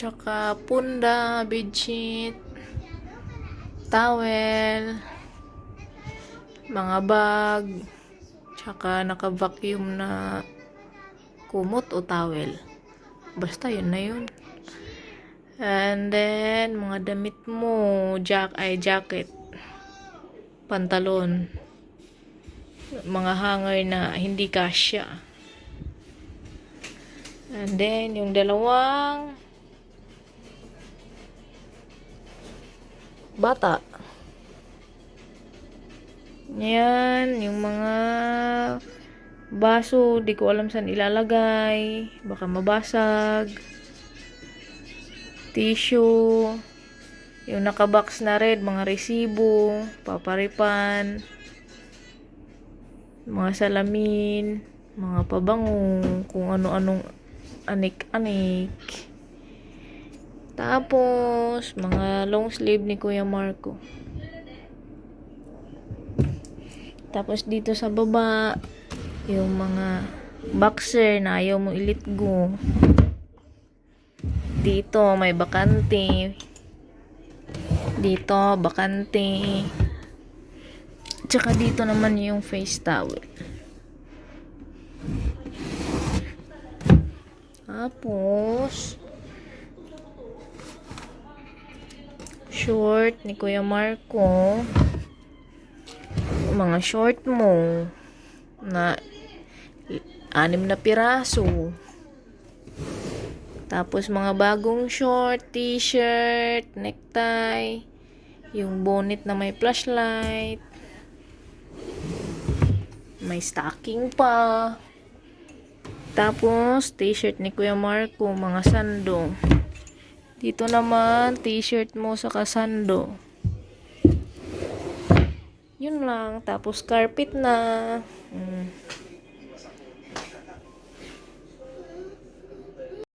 Tsaka punda, bedsheet, towel, mga bag, tsaka naka-vacuum na kumot o towel. Basta yun na yun. And then, mga damit mo, jack ay jacket, pantalon, mga hanger na hindi kasya. And then, yung dalawang bata. Yan, yung mga baso, di ko alam saan ilalagay. Baka mabasag. Tissue. Yung nakabox na red, mga resibo, paparipan, mga salamin, mga pabango, kung ano-anong anik-anik. Tapos, mga long sleeve ni Kuya Marco. Tapos dito sa baba, yung mga boxer na ayaw mo ilit go. Dito, may bakante. Dito, bakante. Tsaka dito naman yung face towel. Tapos, short ni Kuya Marco. Mga short mo na anim na piraso. Tapos mga bagong short, t-shirt, necktie, yung bonnet na may flashlight, may stocking pa. Tapos, t-shirt ni Kuya Marco, mga sando. Dito naman, t-shirt mo sa kasando. Yun lang. Tapos, carpet na. Mm.